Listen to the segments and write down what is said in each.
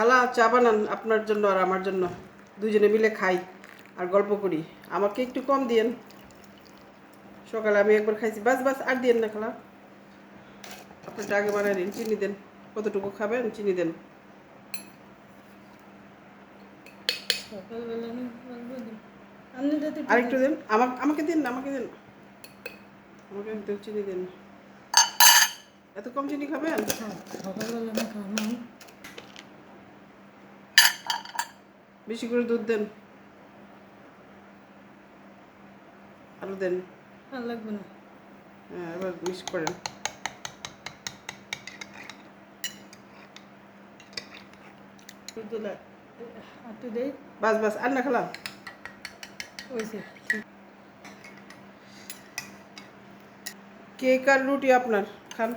খালা চা বানান আপনার জন্য আর আমার জন্য। দুজনে মিলে খাই আর গল্প করি। আমাকে একটু কম দিয়েন। সকালে আমি একবার খাইছি। বাস বাস আর দিয়েন না খালা। আপনারটা আগে বানাই দিন চিনি দেন। কতটুকু খাবেন চিনি দেন। সকালবেলা দিন। আমাকে আমাকে দিন আমাকে দিন। আমাকে চিনি দেন। এত কম চিনি খাবেন? হ্যাঁ, সকালবেলা না খাওয়া না বেশি করে দুধ দেন। আরও দেন। আর লাগবে না। হ্যাঁ এবার মিক্স করেন। বাস বাস আর না খেলাম। কেক আর রুটি আপনার খান।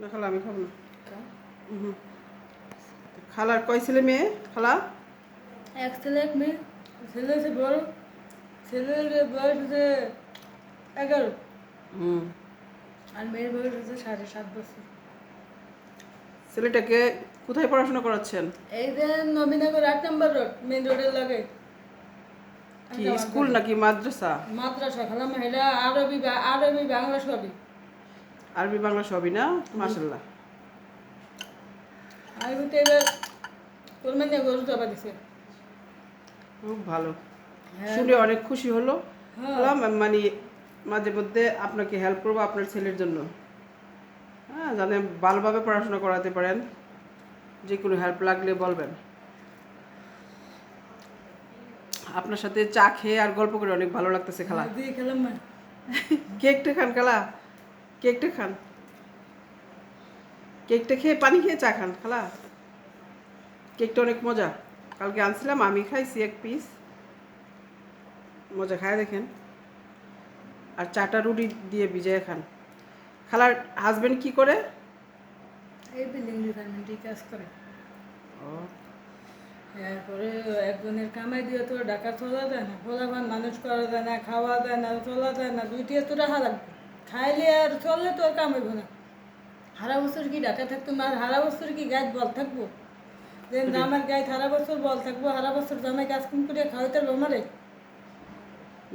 না খালা আমি খাব না। খালার কয় ছেলে মেয়ে? খালা? এক ছেলে এক মেয়ে। ছেলে হচ্ছে বড়। ছেলের বয়স হচ্ছে এগারো। হুম। আর মেয়ের বয়স হচ্ছে সাড়ে সাত বছর। ছেলেটাকে কোথায় পড়াশোনা করাচ্ছেন? এই যে নবীনগর আট নম্বর রোড মেন রোডের লাগে। কি স্কুল নাকি মাদ্রাসা? মাদ্রাসা খালাম এটা আরবি বা- আরবি বাংলা সবই। আরবি বাংলা সবই না? মাসাল্লাহ আমি তো এবার কোরবানি গরু চাপা দিছে। খুব ভালো। হ্যাঁ। শুনে অনেক খুশি হলো। হ্যাঁ। মানে মাঝে মধ্যে আপনাকে হেল্প করব আপনার ছেলের জন্য। হ্যাঁ জানে ভালোভাবে পড়াশোনা করাতে পারেন। যে কোনো হেল্প লাগলে বলবেন। আপনার সাথে চা খেয়ে আর গল্প করে অনেক ভালো লাগতেছে খালা। দিয়ে খেলাম কেকটা খান খালা। কেকটা খান। কেকটা খেয়ে পানি খেয়ে চা খান খালা। কেকটা অনেক মজা। কালকে আনছিলাম আমি খাইছি এক পিস মজা খায় দেখেন। আর চাটা রুটি দিয়ে ভিজিয়ে খান। খালার হাজবেন্ড কি করে? এই বিল্ডিং ডিপার্টমেন্টে কাজ করে। ও। এরপরে একজনের কামাই দিয়ে তো ডাকা তোলা যায় না ফলাফান মানুষ করা যায় না খাওয়া দেয় না তোলা যায় না দুইটি তো রাখা লাগবে। খাইলে আর চললে তো আর কামাইব না। হারা বছর কি ডাকা থাকতো? না হারা বছর কি গাছ বল থাকব? যে আমার গায়ে হারা বছর বল থাকব হারা বছর জামাই কাজ কাম করে খাওয়াতে আমারে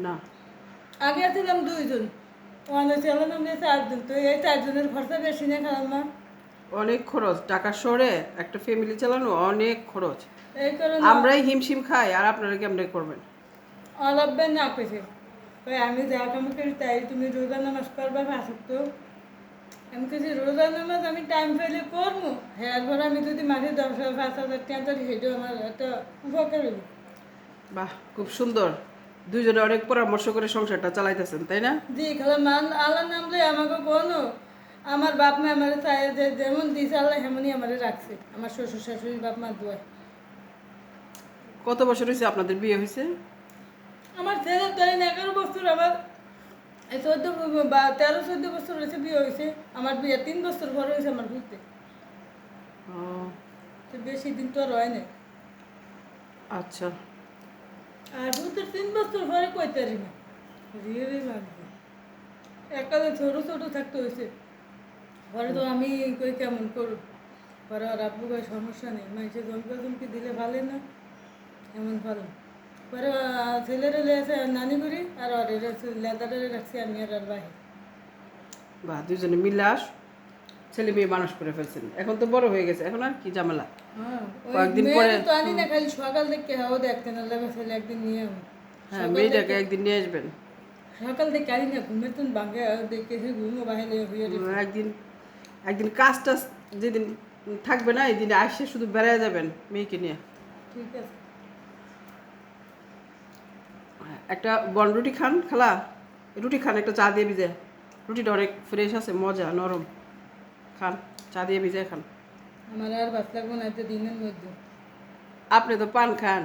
না। আগে ছিলাম দুইজন। ওখানে ছিলাম তো এই চারজনের খরচা বেশি না খালাম না? অনেক খরচ। টাকা শহরে একটা ফ্যামিলি চালানো অনেক খরচ। এই কারণে আমরাই হিমশিম খাই আর আপনারা কেমনে করবেন? অলব্বে না পেছে আমি যা কাম করি তাই তুমি রোজা নামাজ করবা আসুক তো। আমি কিছু রোজা নামাজ আমি টাইম পেলে করব হ্যাঁ একবার আমি যদি মাসে দশ পাঁচ হাজার টাকা ধরি সেটাও আমার একটা উপকার হইব বাহ খুব সুন্দর। দুইজনে অনেক পরামর্শ করে সংসারটা চালাইতেছেন তাই না? জি খালা মান আল্লাহ নামলে আমাকে কোনো আমার বাপ মা আমার চাই যে যেমন দিছে আল্লাহ তেমনই আমারে রাখছে। আমার শ্বশুর শাশুড়ি বাপ মা দুয়ার কত বছর হয়েছে আপনাদের বিয়ে হয়েছে আমার ছেলে ধরেন এগারো বছর আমার চোদ্দ বা তেরো চোদ্দ বছর হয়েছে বিয়ে হয়েছে। আমার বিয়ে তিন বছর পর হয়েছে আমার ঘুরতে ও, তো বেশি দিন তো আর হয় না আচ্ছা। আর ঘুরতে তিন বছর পরে কইতে পারি না। রিয়েলি লাগবে। একালে ছোট ছোট থাকতে হয়েছে। পরে তো আমি কই কেমন করব? পরে আর আব্বু সমস্যা নেই। মাইসে জমকা জমকি দিলে ভালো না এমন ভালো পরে আহ, ছেলেরে লেছে নানি করি আর ওরে লেদারে রাখছি আমি আর আর বাহি বাহ দুজনে মিলে আস ছেলে মেয়ে মানুষ করে ফেলছেন এখন তো বড় হয়ে গেছে এখন আর কি ঝামেলা কয়েকদিন পরে- তো আনি না খালি সকাল থেকে হাওয়া দেখতে না লাগে ছেলে একদিন নিয়ে হ্যাঁ মেয়েটাকে একদিন নিয়ে আসবেন সকাল থেকে আনি না ঘুমের তো ভাঙে দেখে ঘুমো বাহিরে হয়ে একদিন একদিন কাজ টাজ যেদিন থাকবে না এই দিনে আসে শুধু বেড়ায় যাবেন মেয়েকে নিয়ে ঠিক আছে একটা বন রুটি খান খালা? রুটি খান একটা চা দিয়ে ভিজে রুটিটা অনেক ফ্রেশ আছে মজা নরম। খান চা দিয়ে ভিজে খান। আমার আর ভাত লাগবো না এত দিনের মধ্যে। আপনি তো পান খান।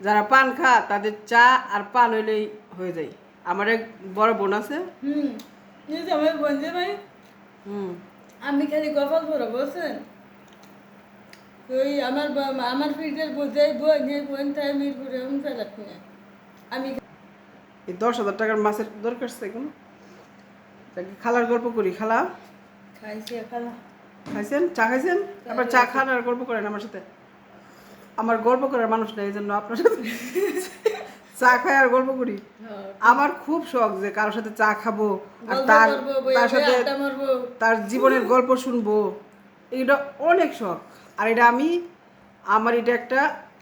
যারা পান খা তাদের চা আর পান হইলেই হয়ে যায়। আমার এক বড় বোন আছে। হুম যে আমার বন্ধু ভাই। হুম। আমি খালি কপাল ভরা বলছেন ওই আমার আমার ফিল্ডের বোঝাই বোন বোন তাই মিরপুরে আমি ফেলাত না আমি এই দশ হাজার টাকার মাছের দরকার আছে এখন। খালার গল্প করি খালা। খাইছি খাইছেন? চা খাইছেন? আবার চা খান আর গল্প করেন আমার সাথে। আমার গল্প করার মানুষ নেই এই জন্য আপনার সাথে চা খাই আর গল্প করি। হ্যাঁ। আমার খুব শখ যে কারোর সাথে চা খাব আর তার তার সাথে তার জীবনের গল্প শুনব। এটা অনেক শখ। আর এটা আমি আমার এটা একটা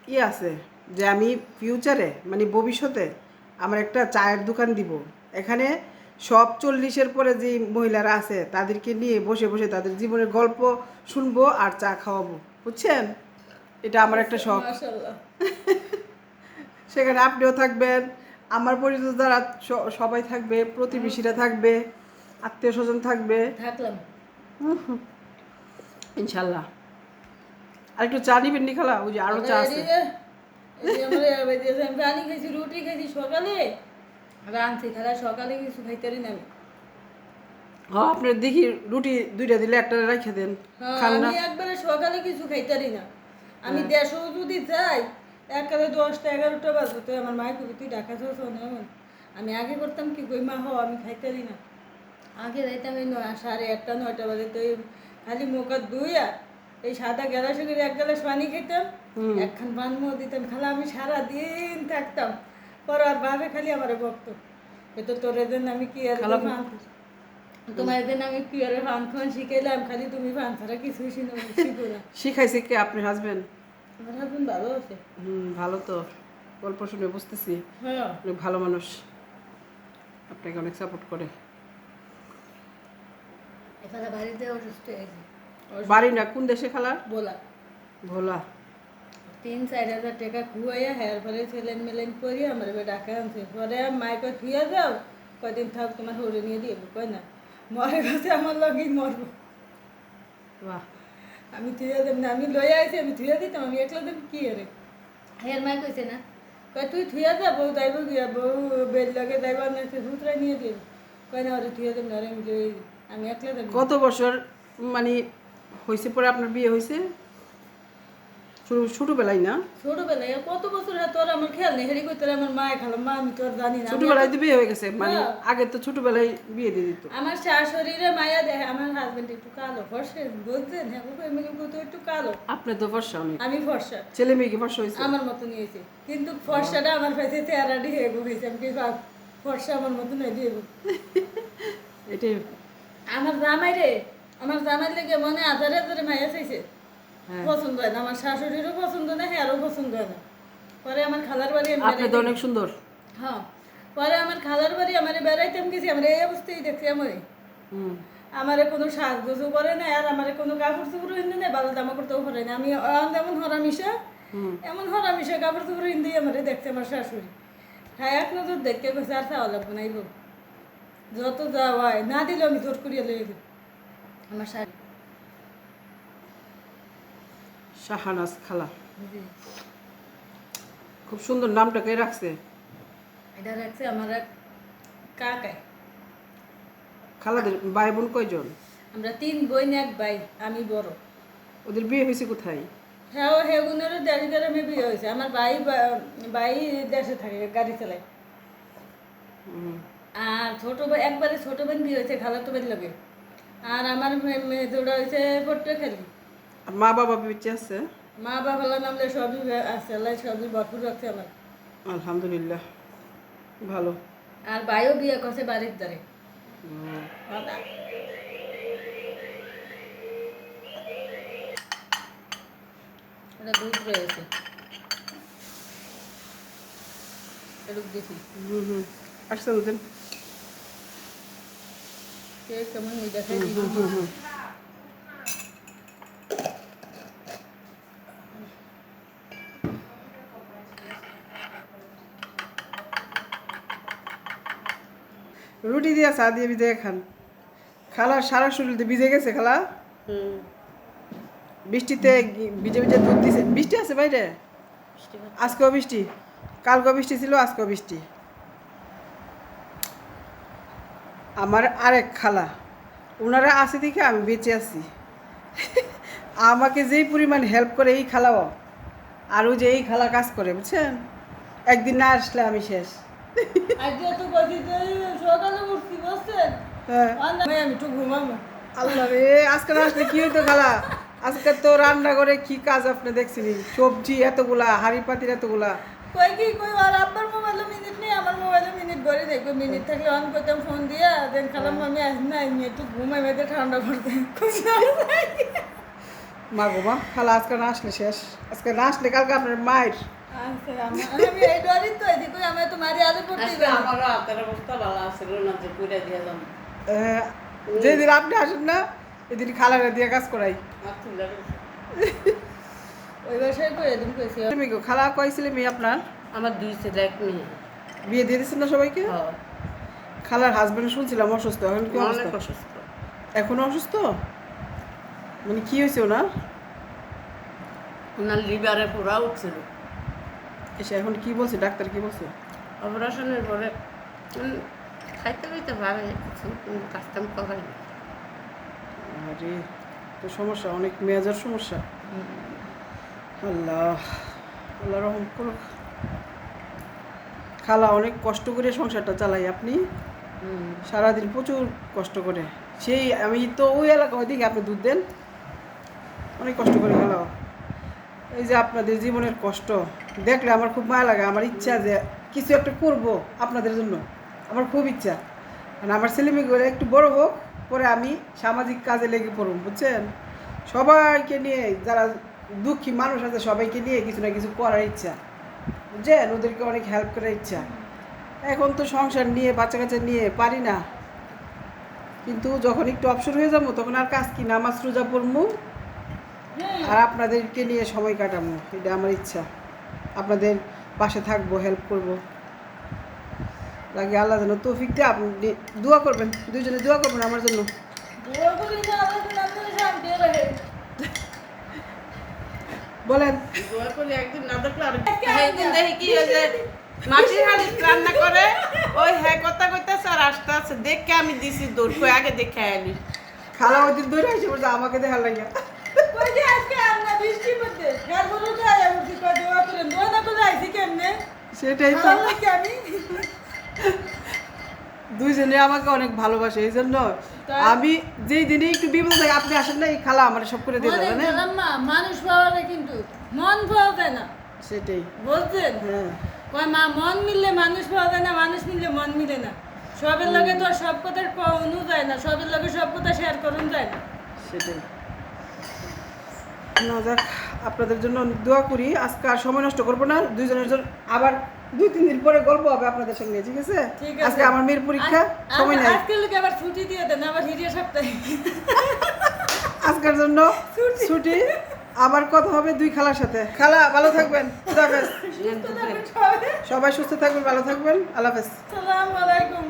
ইয়ে আছে। যে আমি ফিউচারে মানে ভবিষ্যতে আমার একটা চায়ের দোকান দিব। এখানে সব চল্লিশের পরে যে মহিলারা আছে তাদেরকে নিয়ে বসে বসে তাদের জীবনের গল্প শুনব আর চা খাওয়াবো। বুঝছেন? এটা আমার একটা শখ। সেখানে আপনিও থাকবেন আমার পরিচিত যারা সবাই থাকবে প্রতিবেশীরা থাকবে আত্মীয় স্বজন থাকবে। থাকলাম। ইনশাল্লাহ আর একটু চা নিবেন নি খালা? ওই যে আরও চা আছে। আমি পানি খাইছি রুটি খাইছি সকালে রাঁধছি খেলা সকালে কিছু খাইতে না আমি। হ্যাঁ দেখি রুটি দুইটা দিলে একটা রেখে দেন হ্যাঁ, আমি একবারে সকালে কিছু খাইতে পারি না। আমি দেড়শো যদি যাই একালে দশটা এগারোটা বাজবে তো আমার মায়ের কবি তুই ডাকা যাস আমি আগে করতাম কি কই মা হো আমি খাইতে পারি না। আগে যাইতাম এই নয় সাড়ে আটটা নয়টা বাজে তো খালি মুখা ধুইয়া এই সাদা গ্যালাসে করে এক গ্যালাস পানি খেতাম একখান পান মুখ দিতাম খালি আমি সারা দিন থাকতাম। পর আর ভাবে খালি আমার ভক্ত এ তো তোর এদিন আমি কি আর তোমার এদিন আমি কি আর ফান ফান শিখাইলাম খালি তুমি ফান ছাড়া কিছুই শিখো না। শিখাইছে কে আপনি হাজবেন্ড আমার হাজবেন্ড ভালো আছে। হুম ভালো তো। গল্প শুনে বুঝতেছি। হ্যাঁ। অনেক ভালো মানুষ। আপনাকে অনেক সাপোর্ট করে। বাড়িতে অসুস্থ হয়েছে বাড়ি না কোন দেশে খালা? বলা ভোলা। তিন চার হাজার টাকা খুয়াইয়া হেয়ার পরে ছেলেন মেলেন করি আমার এবার ডাকা আনছে পরে মাইকে থুইয়া যাও কয়দিন থাক তোমার হরে নিয়ে দিয়ে কয় না মরে গেছে আমার লগেই মরবো বাহ আমি থুইয়া দেব না আমি লইয়া আইছি আমি থুইয়া দিতাম আমি একলা দেব কি আরে হেয়ার মাই কইছে না কয় তুই থুইয়া যা বউ যাইব গিয়া বউ বেল লগে যাইব না সুতরাই নিয়ে দিব কয় না ওরে থুইয়া দেব না আমি লই আমি একলা দেব কত বছর মানে হয়েছে পরে আপনার বিয়ে হয়েছে ছোটবেলায় না? ছোটবেলায় কত বছর তোর আমার খেয়াল নেই। হেরি করতে আমার মায় খালো। মা আমি তোর জানি না। ছোটবেলায় তো বিয়ে হয়ে গেছে। মানে হ্যাঁ। আগে তো ছোটবেলায় বিয়ে দিয়ে দিত। আমার শাশুড়িরে মায়া দেখে আমার হাজবেন্ড একটু কালো। ফর্সা বলছেন হ্যাঁ এমনি তো একটু কালো? আপনি তো ফর্সা অনেক। আমি ফর্সা। ছেলে মেয়ে কি ফর্সা হয়েছে? আমার মতো নিয়েছে কিন্তু ফর্সাটা আমার কাছে চেহারাটি হেগো হয়েছে। আমি ফর্সা আমার মতো নয় দিয়ে এটাই। আমার জামাই রে আমার জামাই লেগে মনে আধারে আধারে মায়া চাইছে। পছন্দ হয় না আমার শাশুড়িরও পছন্দ না হ্যাঁরও পছন্দ হয় না। পরে আমার খালার বাড়ি আপনি তো অনেক সুন্দর। হ্যাঁ পরে আমার খালার বাড়ি আমার বেড়াইতাম গেছি আমরা এই অবস্থায় দেখছি আমি। হুম। আমার কোনো সাজগোজও করে না আর আমার কোনো কাপড় হিন্দে না ভালো জামা করতেও না আমি যেমন হরামিশা এমন হরামিশা কাপড় চোপড় হিন্দি আমার দেখছে আমার শাশুড়ি। খায় এক নজর দেখতে গেছে আর চাওয়া লাগবে না যত যাওয়া হয় না দিলে আমি জোর করিয়া লই দিই আমার শাড়ি শাহানাজ খালা। খুব সুন্দর নামটা কে রাখছে? এটা রাখছে আমার এক কাকায় খালাদের ভাই বোন কয়জন? আমরা তিন বোন এক ভাই আমি বড়। ওদের বিয়ে হয়েছে কোথায়? হ্যাঁ হেগুনেরও দেশ গ্রামে বিয়ে হয়েছে। আমার ভাই ভাই দেশে থাকে গাড়ি চালায়। আর ছোট ভাই একবারে ছোট বোন বিয়ে হয়েছে খালাতো বোন লগে। আর আমার মেয়ে দুটো হয়েছে পট্টখালি। মা বাবা বেঁচে আছে? মা বাবা নামলে সবই আছে আল্লাহ সবই ভরপুর রাখছে আমার। আলহামদুলিল্লাহ ভালো। আর ভাইও বিয়ে করছে বাড়ির দ্বারে। এটা দুধ রয়েছে এটুক দিছি। হুম হুম। আসছেন ওদের কে কেমন দিই হুম হুম। রুটি দিয়া চা দিয়ে ভিজে খান। খালার সারা শরীরতে ভিজে গেছে খালা। হুম। বৃষ্টিতে ভিজে ভিজে দুধ দিছে। বৃষ্টি আছে বাইরে? আজকেও বৃষ্টি। কালকেও বৃষ্টি ছিল আজকেও বৃষ্টি। আমার আরেক খালা ওনারা আছে দেখে আমি বেঁচে আছি। আমাকে যেই পরিমাণ হেল্প করে এই খালাও আরও যে এই খালা কাজ করে বুঝছেন? একদিন না আসলে আমি শেষ। আজকে তো বলছি সকালে উঠছি বুঝছেন? হ্যাঁ। আমি একটু ঘুমাবো। আল্লাহ রে আজকে আসলে কি হইতো খালা? আজকে তো রান্না করে কি কাজ আপনি দেখছিনি সবজি এতগুলা হাড়ি পাতির এতগুলা। কই কি কই আর আব্বার মোবাইলে মিনিট নেই আমার মোবাইলে মিনিট ভরে দেখবে। মিনিট থাকলে অন করতাম ফোন দিয়া দেন খালাম আমি আস না আমি একটু ঘুমাই বেঁধে ঠান্ডা করতে। মা গো মা খালা আজকে না আসলে শেষ। আজকে না আসলে কালকে আপনার মায়ের আমি এই ডরি তো এদিকে আমি তো মারি করতে আজকে হাতের অবস্থা ভালো দিয়ে যাম যেদিন আপনি আসেন না এদিন খালারে দিয়ে কাজ করাই ওই বাসায় কইছি তুমি খালা কয়েছিলে মেয়ে আপনার আমার দুই ছেলে এক মেয়ে বিয়ে দিয়ে দিচ্ছেন না সবাইকে খালার হাজবেন্ড শুনছিলাম অসুস্থ এখন কি অনেক অসুস্থ এখনও অসুস্থ মানে কি হয়েছে ওনার ওনার লিভারে পুরা উঠছিল এসে এখন কি বলছে? ডাক্তার কি বলছে? অপারেশনের পরে খাইতে খাইতে ভাবে কাজ কাম করাই আরে তো সমস্যা অনেক মেজার সমস্যা। আল্লাহ আল্লাহ রহম করুক। খালা অনেক কষ্ট করে সংসারটা চালাই আপনি। সারাদিন প্রচুর কষ্ট করে। সেই আমি তো ওই এলাকা ওইদিকে আপনি দুধ দেন। অনেক কষ্ট করে গেল এই যে আপনাদের জীবনের কষ্ট। দেখলে আমার খুব মায়া লাগে, আমার ইচ্ছা যে কিছু একটা করব আপনাদের জন্য। আমার খুব ইচ্ছা। মানে আমার ছেলেমেয়েগুলো একটু বড় হোক, পরে আমি সামাজিক কাজে লেগে পড়ব বুঝছেন? সবাইকে নিয়ে যারা দুঃখী মানুষ আছে, সবাইকে নিয়ে কিছু না কিছু করার ইচ্ছা, বুঝছেন? ওদেরকে অনেক হেল্প করার ইচ্ছা। এখন তো সংসার নিয়ে, বাচ্চা কাচ্চা নিয়ে পারি না। কিন্তু যখন একটু অবসর হয়ে যাব, তখন আর কাজ কি? নামাজ রোজা পড়ব, আর আপনাদেরকে নিয়ে সময় কাটাবো, এটা আমার ইচ্ছা। আপনাদের পাশে থাকব হেল্প করব। লাগে আল্লাহ যেন তৌফিক দিয়ে আপনি দোয়া করবেন দুজনে দোয়া করবেন আমার জন্য। বলেন। দোয়া করি একদিন না দেখলে আর একদিন দেখি কি হয়েছে মাটির হাড়ি রান্না করে ওই হ্যাঁ কথা কইতেছে আর আসতে আছে দেখে আমি দিছি দৌড় কই আগে দেখে আইলি। খালা ওই দিন ধরে আসে বলছে আমাকে দেখার লাগে কই যে আজকে আমরা বৃষ্টির মধ্যে গাছ বলো তো আয়া বলছি কই দোয়া আইছি কেমনে? সেটাই তো। আমি? দুইজনে আমাকে অনেক ভালোবাসে এই জন্য আমি যেই দিনে একটু বিপদ থাকে আপনি আসেন না এই খালা আমার সব করে দিয়ে দেবেন গেলাম মানুষ পাওয়া যায় কিন্তু মন পাওয়া যায় না। সেটাই। বুঝছেন? হ্যাঁ। কয় মা মন মিললে মানুষ পাওয়া যায় না মানুষ মিললে মন মিলে না। সবের লগে তো আর সব কথা কওয়ানো যায় না সবের লগে সব কথা শেয়ার করুন যায় না। সেটাই। না যাক আপনাদের জন্য দোয়া করি। আজকে আর সময় নষ্ট করব না দুইজনের জন্য আবার দুই তিন দিন পরে গল্প হবে আপনাদের সঙ্গে ঠিক আছে? আজকে আমার মেয়ের পরীক্ষা সময় নাই। আজকে লোকে আবার ছুটি দিয়ে দেন আবার হিরিয়া সপ্তাহে। আজকের জন্য ছুটি। আবার কথা হবে দুই খালার সাথে। খালা ভালো থাকবেন। সবাই সুস্থ থাকবেন ভালো থাকবেন। আল্লাহ হাফেজ। সালাম আলাইকুম।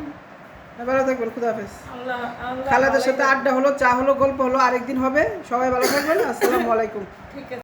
ভালো থাকবেন খুদা হাফেজ। খালাদের সাথে আড্ডা হলো চা হলো গল্প হলো আরেকদিন হবে। সবাই ভালো থাকবেন আসসালামু আলাইকুম। ঠিক আছে।